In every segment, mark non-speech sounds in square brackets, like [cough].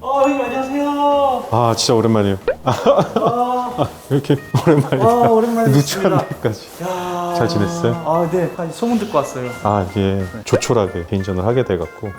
어, 형님 안녕하세요. 아 진짜 오랜만이에요. 아, 왜 [laughs] 이렇게 오랜만이야? 아 오랜만에 누추한 뵙습니다. 데까지. 야. 잘 지냈어요? 아, 네. 아니, 소문 듣고 왔어요. 아 이게 조촐하게 개인전을 하게 돼갖고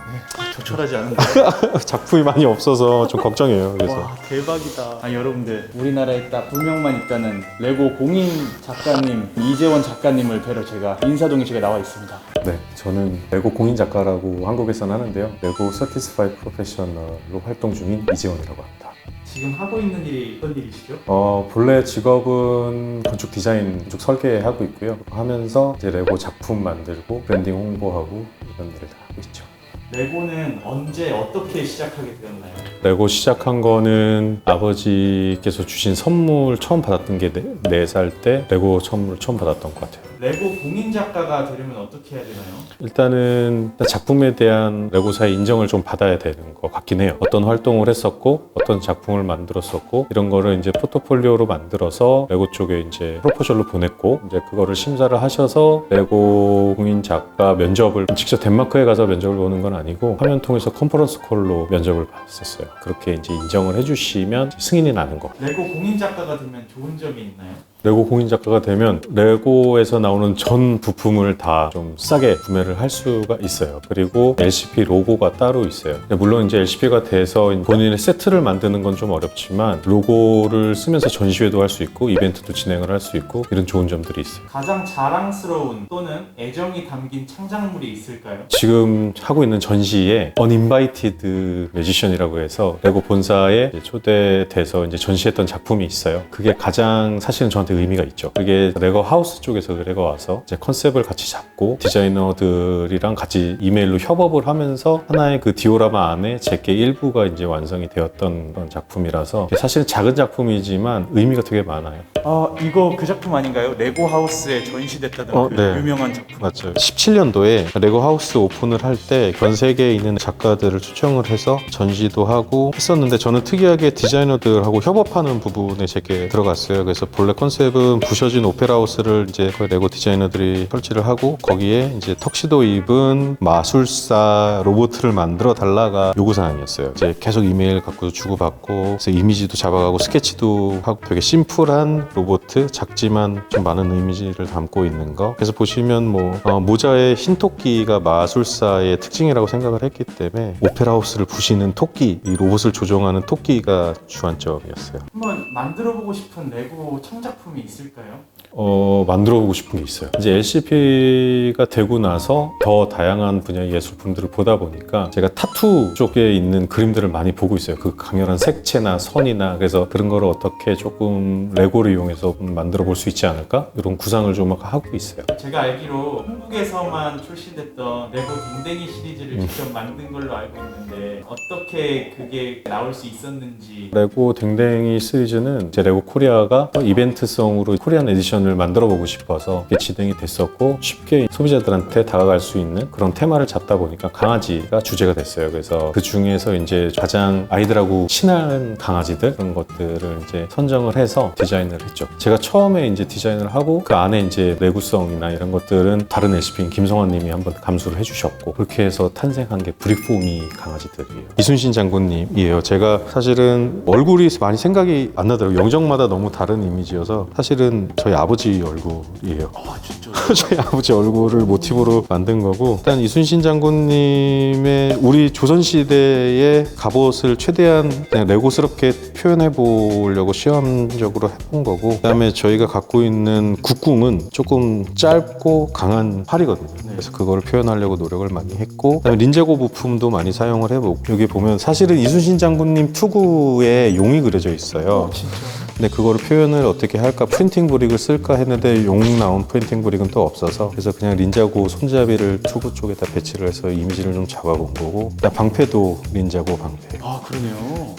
조촐하지 않은데. [laughs] 작품이 많이 없어서 좀 걱정이에요. 그래서 와, 대박이다. 아, 여러분들. 우리나라에 딱 두 명만 있다는 레고 공인 작가님, 이재원 작가님을 뵈러 제가 인사동에 제가 나와 있습니다. 네 저는 레고 공인 작가라고 한국에서는 하는데요. 레고 서티스파이 프로페셔널로 활동 중인 이재원이라고 합니다. 지금 하고 있는 일이 어떤 일이시죠? 어, 본래 직업은 건축 디자인, 건축 설계하고 있고요. 하면서 이제 레고 작품 만들고 브랜딩 홍보하고 이런 일을 다 하고 있죠. 레고는 언제 어떻게 시작하게 되었나요? 레고 시작한 거는 아버지께서 주신 선물 처음 받았던 게네살때 레고 선물 처음 받았던 것 같아요. 레고 공인 작가가 되려면 어떻게 해야 되나요? 일단은 작품에 대한 레고사의 인정을 좀 받아야 되는 것 같긴 해요. 어떤 활동을 했었고, 어떤 작품을 만들었었고, 이런 거를 이제 포트폴리오로 만들어서 레고 쪽에 이제 프로포셜로 보냈고, 이제 그거를 심사를 하셔서 레고 공인 작가 면접을 직접 덴마크에 가서 면접을 보는 건 아니고, 화면 통해서 컨퍼런스 콜로 면접을 봤었어요. 그렇게 이제 인정을 해주시면 승인이 나는 거. 레고 공인 작가가 되면 좋은 점이 있나요? 레고 공인 작가가 되면 레고에서 나오는 전 부품을 다 좀 싸게 구매를 할 수가 있어요. 그리고 LCP 로고가 따로 있어요. 물론 이제 LCP가 돼서 본인의 세트를 만드는 건 좀 어렵지만 로고를 쓰면서 전시회도 할 수 있고 이벤트도 진행을 할 수 있고 이런 좋은 점들이 있어요. 가장 자랑스러운 또는 애정이 담긴 창작물이 있을까요? 지금 하고 있는 전시에 Uninvited Magician이라고 해서 레고 본사에 초대돼서 이제 전시했던 작품이 있어요. 그게 가장 사실은 저한테 의미가 있죠. 그게 레고 하우스 쪽에서 레고 와서 이제 컨셉을 같이 잡고 디자이너들이랑 같이 이메일로 협업을 하면서 하나의 그 디오라마 안에 제게 일부가 이제 완성이 되었던 작품이라서 사실은 작은 작품이지만 의미가 되게 많아요. 아 이거 그 작품 아닌가요? 레고 하우스에 전시됐다던 어, 그 네. 유명한 작품. 맞아요. 17년도에 레고 하우스 오픈을 할 때 전 세계에 있는 작가들을 초청을 해서 전시도 하고 했었는데 저는 특이하게 디자이너들하고 협업하는 부분에 제게 들어갔어요. 그래서 본래 컨셉은 부셔진 오페라 하우스를 이제 그 레고 디자이너들이 설치를 하고 거기에 이제 턱시도 입은 마술사 로봇을 만들어 달라가 요구 사항이었어요. 이제 계속 이메일 갖고 주고받고 그래서 이미지도 잡아가고 스케치도 하고 되게 심플한 로봇 작지만 좀 많은 이미지를 담고 있는 거. 그래서 보시면 뭐 어, 모자의 흰 토끼가 마술사의 특징이라고 생각을 했기 때문에 오페라 하우스를 부시는 토끼, 이 로봇을 조종하는 토끼가 주안점이었어요. 한번 만들어보고 싶은 레고 창작품이 있을까요? 어, 만들어 보고 싶은 게 있어요. 이제 LCP가 되고 나서 더 다양한 분야의 예술품들을 보다 보니까 제가 타투 쪽에 있는 그림들을 많이 보고 있어요. 그 강렬한 색채나 선이나 그래서 그런 거를 어떻게 조금 레고를 이용해서 만들어 볼 수 있지 않을까? 이런 구상을 좀 하고 있어요. 제가 알기로 한국에서만 출시됐던 레고 댕댕이 시리즈를 직접 만든 걸로 알고 있는데 어떻게 그게 나올 수 있었는지 레고 댕댕이 시리즈는 제 레고 코리아가 이벤트성으로 코리안 에디션을 만들어 보고 싶어서 이게 진행이 됐었고 쉽게 소비자들한테 다가갈 수 있는 그런 테마를 잡다 보니까 강아지가 주제가 됐어요. 그래서 그 중에서 이제 가장 아이들하고 친한 강아지들 그런 것들을 이제 선정을 해서 디자인을 했죠. 제가 처음에 이제 디자인을 하고 그 안에 이제 내구성이나 이런 것들은 다른 레시피인 김성환 님이 한번 감수를 해주셨고 그렇게 해서 탄생한 게 브릭포미 강아지들이에요. 이순신 장군님이에요. 제가 사실은 얼굴이 많이 생각이 안 나더라고요. 영정마다 너무 다른 이미지여서 사실은 저희 아버지 얼굴이에요. 아 진짜 [laughs] 저희 아버지 얼굴을 모티브로 만든 거고 일단 이순신 장군님의 우리 조선시대의 갑옷을 최대한 그냥 레고스럽게 표현해 보려고 시험적으로 해본 거고 그다음에 저희가 갖고 있는 국궁은 조금 짧고 강한 팔이거든요. 그래서 그거를 표현하려고 노력을 많이 했고 그다음에 린제고 부품도 많이 사용을 해보고 여기 보면 사실은 이순신 장군님 투구에 용이 그려져 있어요. 진짜. 근데 그거를 표현을 어떻게 할까? 프린팅 브릭을 쓸까 했는데 용 나온 프린팅 브릭은 또 없어서 그래서 그냥 린자고 손잡이를 투구 쪽에다 배치를 해서 이미지를 좀 잡아본 거고 방패도 린자고 방패. 아 그러네요.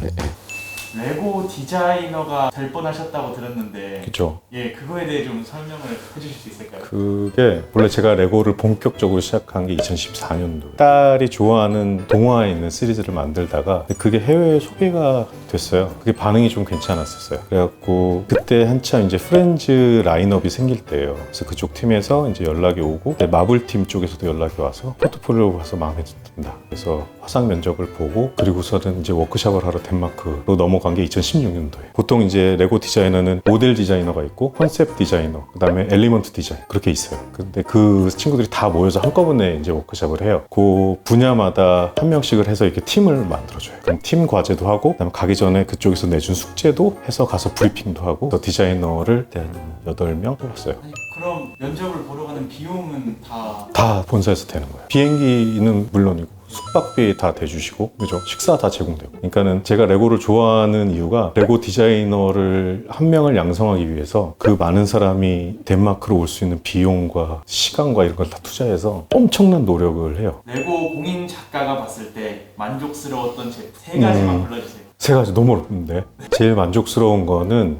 레고 디자이너가 될 뻔하셨다고 들었는데 그죠. 예 그거에 대해 좀 설명을 해주실 수 있을까요? 그게 원래 제가 레고를 본격적으로 시작한 게 2014년도. 딸이 좋아하는 동화에 있는 시리즈를 만들다가 그게 해외에 소개가 됐어요. 그게 반응이 좀 괜찮았었어요. 그래갖고 그때 한참 이제 프렌즈 라인업이 생길 때예요. 그래서 그쪽 팀에서 이제 연락이 오고 네, 마블 팀 쪽에서도 연락이 와서 포트폴리오 봐서 마음에 든다. 그래서 화상 면접을 보고 그리고서는 이제 워크샵을 하러 덴마크로 넘어 간 게 2016년도에. 보통 이제 레고 디자이너는 모델 디자이너가 있고 컨셉 디자이너, 그다음에 엘리먼트 디자인 그렇게 있어요. 근데 그 친구들이 다 모여서 한꺼번에 이제 워크샵을 해요. 그 분야마다 한 명씩을 해서 이렇게 팀을 만들어줘요. 그럼 팀 과제도 하고, 그다음에 가기 전에 그쪽에서 내준 숙제도 해서 가서 브리핑도 하고, 또 디자이너를 한 8명 뽑았어요. 그럼 면접을 보러 가는 비용은 다 다 본사에서 되는 거예요. 비행기는 물론이고 숙박비 다 대주시고 그죠? 식사 다 제공되고. 그러니까는 제가 레고를 좋아하는 이유가 레고 디자이너를 한 명을 양성하기 위해서 그 많은 사람이 덴마크로 올 수 있는 비용과 시간과 이런 걸 다 투자해서 엄청난 노력을 해요. 레고 공인 작가가 봤을 때 만족스러웠던 제세 가지만 음. 불러주세요. 세 가지 너무 어렵는데 제일 만족스러운 거는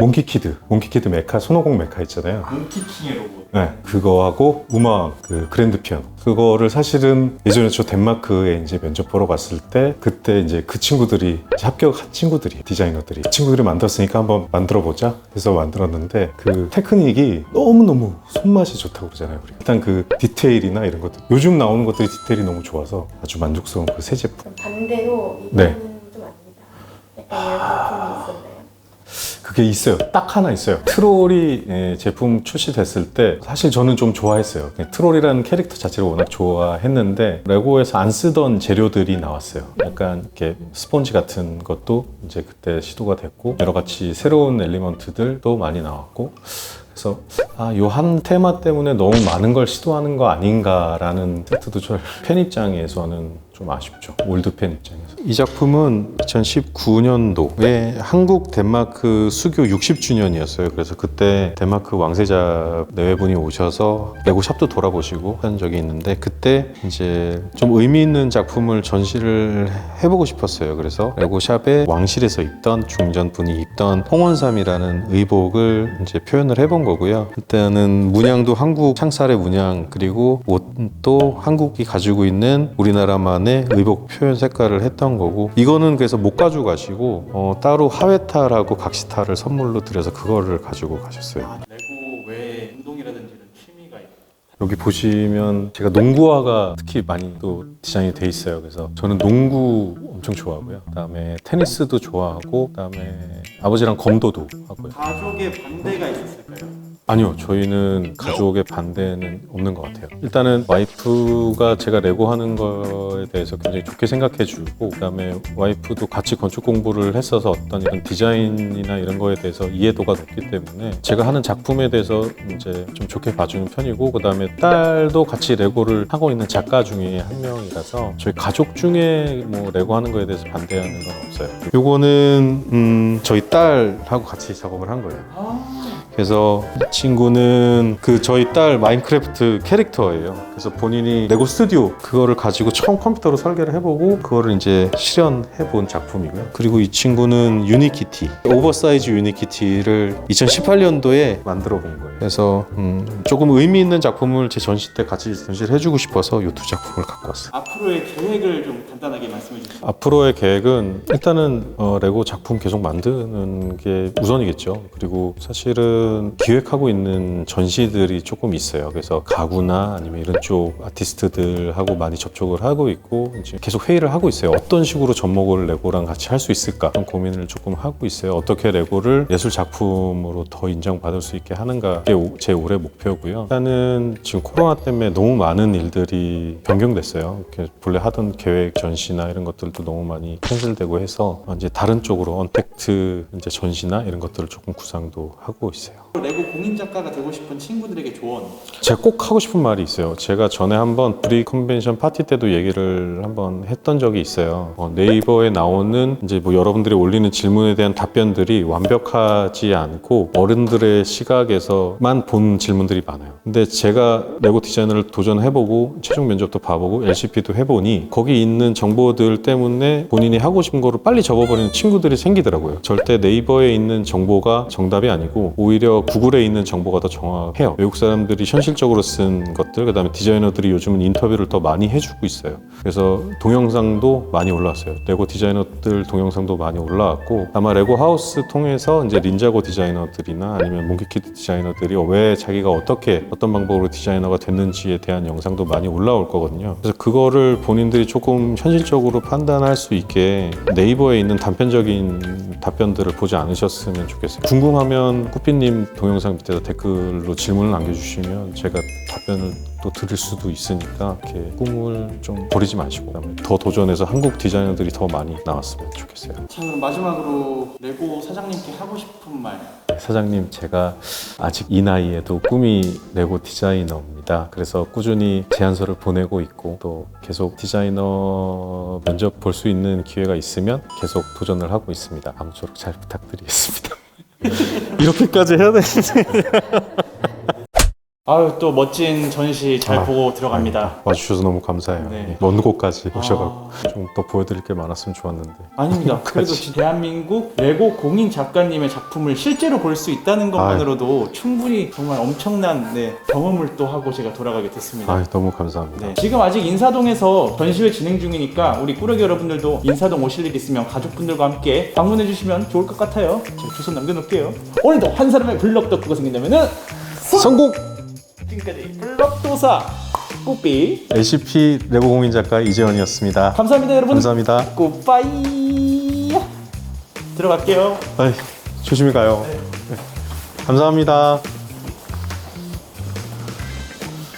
몽키키드, 몽키키드 메카, 손오공 메카 있잖아요. 몽키킹의 로봇. 네, 그거하고 음악 그 그랜드 피아노 그거를 사실은 예전에 저 덴마크에 이제 면접 보러 갔을 때 그때 이제 그 친구들이 이제 합격한 친구들이 디자이너들이 그 친구들이 만들었으니까 한번 만들어 보자 해서 만들었는데 그 테크닉이 너무 너무 손맛이 좋다고 그러잖아요 우리 일단 그 디테일이나 이런 것들 요즘 나오는 것들이 디테일이 너무 좋아서 아주 만족스러운 그 새 제품 반대로 이거는 네. 좀 아닙니다. 약간 이런 제품이 있었나요? 그게 있어요. 딱 하나 있어요. 트롤이 예, 제품 출시됐을 때 사실 저는 좀 좋아했어요. 트롤이라는 캐릭터 자체를 워낙 좋아했는데 레고에서 안 쓰던 재료들이 나왔어요. 약간 이렇게 스펀지 같은 것도 이제 그때 시도가 됐고 여러 가지 새로운 엘리먼트들도 많이 나왔고 그래서 아, 요 한 테마 때문에 너무 많은 걸 시도하는 거 아닌가라는 세트도 저 팬 [laughs] 입장에서는 좀 아쉽죠. 올드 팬 입장에서. 이 작품은 2019년도에 한국 덴마크 수교 60주년이었어요. 그래서 그때 덴마크 왕세자 내외분이 오셔서 레고 샵도 돌아보시고 한 적이 있는데 그때 이제 좀 의미 있는 작품을 전시를 해보고 싶었어요. 그래서 레고 샵에 왕실에서 입던 중전 분이 입던 홍원삼이라는 의복을 이제 표현을 해본 거고요. 그때는 문양도 한국 창살의 문양 그리고 옷도 한국이 가지고 있는 우리나라만의 의복 표현 색깔을 했던 거고 이거는 그래서 못 가지고 가시고 어, 따로 하회탈하고 각시탈을 선물로 드려서 그거를 가지고 가셨어요. 아, 레고 외에 운동이라든지 이런 취미가 있 여기 보시면 제가 농구화가 특히 많이 또 디자인이 돼 있어요. 그래서 저는 농구 엄청 좋아하고요. 그다음에 테니스도 좋아하고 그다음에 아버지랑 검도도 하고요. 가족의 반대가 있었을까요? 아니요, 저희는 가족의 반대는 없는 것 같아요. 일단은 와이프가 제가 레고 하는 거에 대해서 굉장히 좋게 생각해 주고, 그 다음에 와이프도 같이 건축 공부를 했어서 어떤 이런 디자인이나 이런 거에 대해서 이해도가 높기 때문에 제가 하는 작품에 대해서 이제 좀 좋게 봐주는 편이고, 그 다음에 딸도 같이 레고를 하고 있는 작가 중에 한 명이라서 저희 가족 중에 뭐 레고 하는 거에 대해서 반대하는 건 없어요. 요거는, 음, 저희 딸하고 같이 작업을 한 거예요. 아, 그래서 이 친구는 그 저희 딸 마인크래프트 캐릭터예요. 그래서 본인이 레고 스튜디오 그거를 가지고 처음 컴퓨터로 설계를 해보고 그거를 이제 실현해 본 작품이고요. 그리고 이 친구는 유니키티 오버사이즈 유니키티를 2018년도에 만들어 본 거예요. 그래서 음, 조금 의미 있는 작품을 제 전시 때 같이 전시를 해주고 싶어서 이 두 작품을 갖고 왔어요. 앞으로의 계획을 좀 간단하게 말씀해 주시죠. 앞으로의 계획은 일단은 어, 레고 작품 계속 만드는 게 우선이겠죠. 그리고 사실은 기획하고 있는 전시들이 조금 있어요. 그래서 가구나 아니면 이런 쪽 아티스트들하고 많이 접촉을 하고 있고 이제 계속 회의를 하고 있어요. 어떤 식으로 접목을 레고랑 같이 할 수 있을까? 그런 고민을 조금 하고 있어요. 어떻게 레고를 예술 작품으로 더 인정받을 수 있게 하는가? 게제 올해 목표고요. 일단은 지금 코로나 때문에 너무 많은 일들이 변경됐어요. 이렇게 본래 하던 계획 전시나 이런 것들도 너무 많이 캔슬되고 해서 이제 다른 쪽으로 언택트 이제 전시나 이런 것들을 조금 구상도 하고 있어요. 레고 공인 작가가 되고 싶은 친구들에게 조언. 제가 꼭 하고 싶은 말이 있어요. 제가 전에 한번 브리 컨벤션 파티 때도 얘기를 한번 했던 적이 있어요. 어, 네이버에 나오는 이제 뭐 여러분들이 올리는 질문에 대한 답변들이 완벽하지 않고 어른들의 시각에서만 본 질문들이 많아요. 근데 제가 레고 디자이너를 도전해보고 최종 면접도 봐보고 LCP도 해보니 거기 있는 정보들 때문에 본인이 하고 싶은 거를 빨리 접어버리는 친구들이 생기더라고요. 절대 네이버에 있는 정보가 정답이 아니고 오히려 구글에 있는 정보가 더 정확해요. 외국 사람들이 현실적으로 쓴 것들, 그 다음에 디자이너들이 요즘은 인터뷰를 더 많이 해주고 있어요. 그래서 동영상도 많이 올라왔어요. 레고 디자이너들 동영상도 많이 올라왔고 아마 레고 하우스 통해서 이제 린자고 디자이너들이나 아니면 몽키키드 디자이너들이 왜 자기가 어떻게 어떤 방법으로 디자이너가 됐는지에 대한 영상도 많이 올라올 거거든요. 그래서 그거를 본인들이 조금 현실적으로 판단할 수 있게 네이버에 있는 단편적인 답변들을 보지 않으셨으면 좋겠어요. 궁금하면 꾸삐님 동영상 밑에다 댓글로 질문을 남겨주시면 제가 답변을 또 드릴 수도 있으니까 이렇게 꿈을 좀 버리지 마시고 그다음에 더 도전해서 한국 디자이너들이 더 많이 나왔으면 좋겠어요. 자 그럼 마지막으로 레고 사장님께 하고 싶은 말. 사장님, 제가 아직 이 나이에도 꿈이 레고 디자이너입니다. 그래서 꾸준히 제안서를 보내고 있고 또 계속 디자이너 면접 볼 수 있는 기회가 있으면 계속 도전을 하고 있습니다. 아무쪼록 잘 부탁드리겠습니다. [laughs] 이렇게까지 해야 되는데 [laughs] 아유 또 멋진 전시 잘 아, 보고 들어갑니다. 와주셔서 너무 감사해요. 네. 먼 곳까지 오셔가지고 아. 좀더 보여드릴 게 많았으면 좋았는데 아닙니다. [laughs] 그래도 진- 대한민국 레고 공인 작가님의 작품을 실제로 볼 수 있다는 것만으로도 충분히 정말 엄청난 네, 경험을 또 하고 제가 돌아가게 됐습니다. 아, 너무 감사합니다. 네, 지금 아직 인사동에서 전시회 진행 중이니까 우리 꾸러기 여러분들도 인사동 오실 일 있으면 가족분들과 함께 방문해 주시면 좋을 것 같아요. 제가 주소 남겨놓을게요. 오늘도 한 사람의 블럭 덕후가 생긴다면은 성공! 지금까지 블럭도사 꾸삐 LCP 레고 공인 작가 이재원이었습니다. 감사합니다 여러분. 감사합니다. 굿바이 들어갈게요. 아이, 조심히 가요. 네. 감사합니다.